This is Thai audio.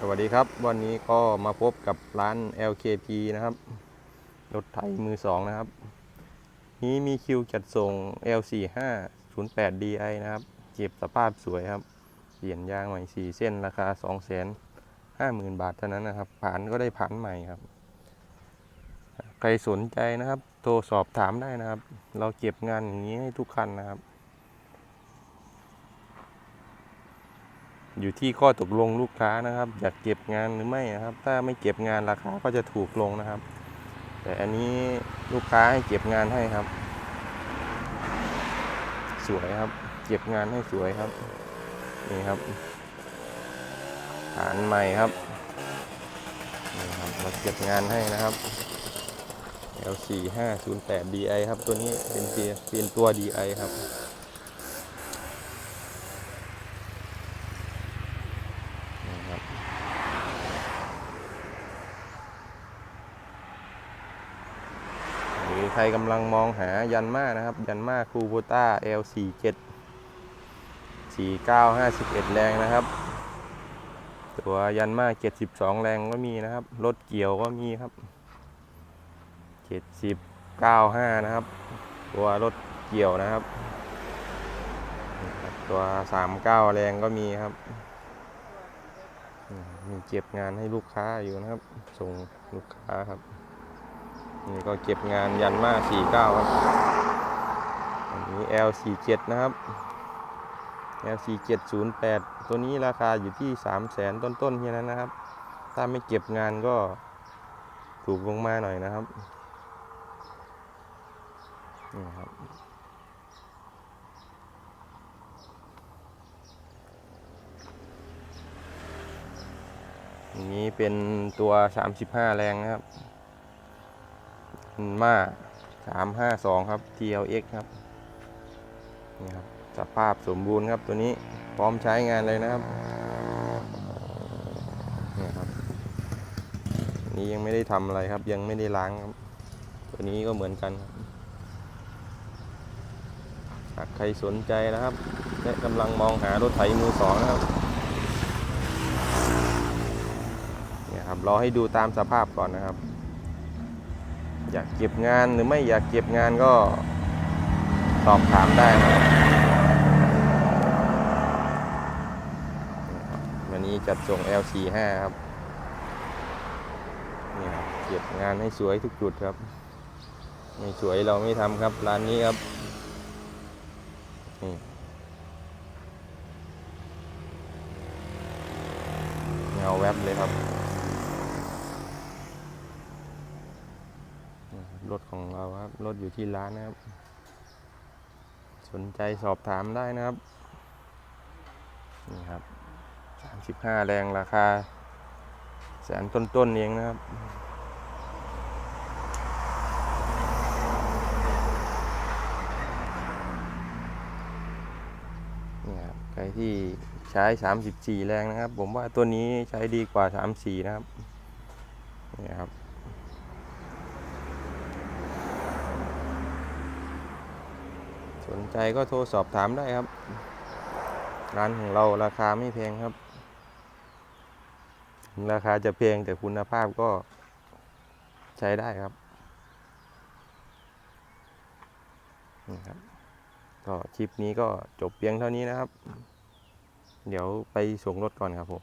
สวัสดีครับวันนี้ก็มาพบกับร้าน LKP นะครับ รถไถมือสองนะครับ นี้มีคิวจัดส่ง L45 08 DI นะครับ เก็บสภาพสวยครับ เปลี่ยนยางใหม่ 4 เส้นราคา 250,000 บาทเท่านั้นนะครับ ผ่านก็ได้ผ่านใหม่ครับ ใครสนใจนะครับ โทรสอบถามได้นะครับ เราเก็บงานอย่างนี้ให้ทุกคันนะครับ อยู่ที่ข้อตกลงลูกค้านะครับอยากเก็บงานหรือไม่นะครับ ถ้าไม่เก็บงานราคาก็จะถูกลงนะครับ แต่อันนี้ลูกค้าให้เก็บงานให้ครับ สวยครับ เก็บงานให้สวยครับ นี่ครับฐานใหม่ครับนี่ครับมาเก็บงานให้นะครับ L4508 DI ครับ ตัวนี้เป็นเปียเป็นตัว DI ครับ นี่ครับหรือใครกำลังมองหายันมานะครับ ยันมาคูโบต้า L47 4951 แรงนะครับ ตัวยันมา72 แรงก็มีนะครับ รถเกี่ยวก็มีครับ 70 95 นะครับ ตัวรถเกี่ยวนะครับ ตัว 39 แรงก็มีครับมมีเก็บงานให้ลูกค้าอยู่นะครับ ส่งลูกค้าครับ นี่ก็เก็บงานยันมา49 ครับอันนี้ L47 นะครับ L4708 ตัวนี้ราคาอยู่ที่ 3 0 0แสนต้นๆแค่นั้นนะครับ ถ้าไม่เก็บงานก็ถูกลงมาหน่อยนะครับนี่ครับอันนี้เป็นตัว 35 แรงนะครับ มา352ครับ TLX ครับนี่ครับสภาพสมบูรณ์ครับตัวนี้พร้อมใช้งานเลยนะครับนี่ครับ นี้ยังไม่ได้ทำอะไรครับ ยังไม่ได้ล้างครับ ตัวนี้ก็เหมือนกันหากใครสนใจนะครับและกำลังมองหารถไถมือสองนะครับเนี่ยครับรอให้ดูตามสภาพก่อนนะครับ อยากเก็บงานหรือไม่อยากเก็บงานก็สอบถามได้นะครับวันนี้จัดส่ง L45 ครับนี่ครับเก็บงานให้สวยทุกจุดครับ ไม่สวยเราไม่ทำครับร้านนี้ครับนี่เงาแวบเลยครับ รถของเราครับ รถอยู่ที่ร้านนะครับ สนใจสอบถามได้นะครับ นี่ครับ35แรงราคา แสนต้นๆเองนะครับนี่ครับใครที่ใช้ 34 แรงนะครับ ผมว่าตัวนี้ใช้ดีกว่า 34 นะครับ นี่ครับ สนใจก็โทรสอบถามได้ครับ ร้านของเราราคาไม่แพงครับ ราคาจะแพงแต่คุณภาพก็ใช้ได้ครับนี่ครับก็คลิปนี้ก็จบเพียงเท่านี้นะครับ เดี๋ยวไปส่งรถก่อนครับผม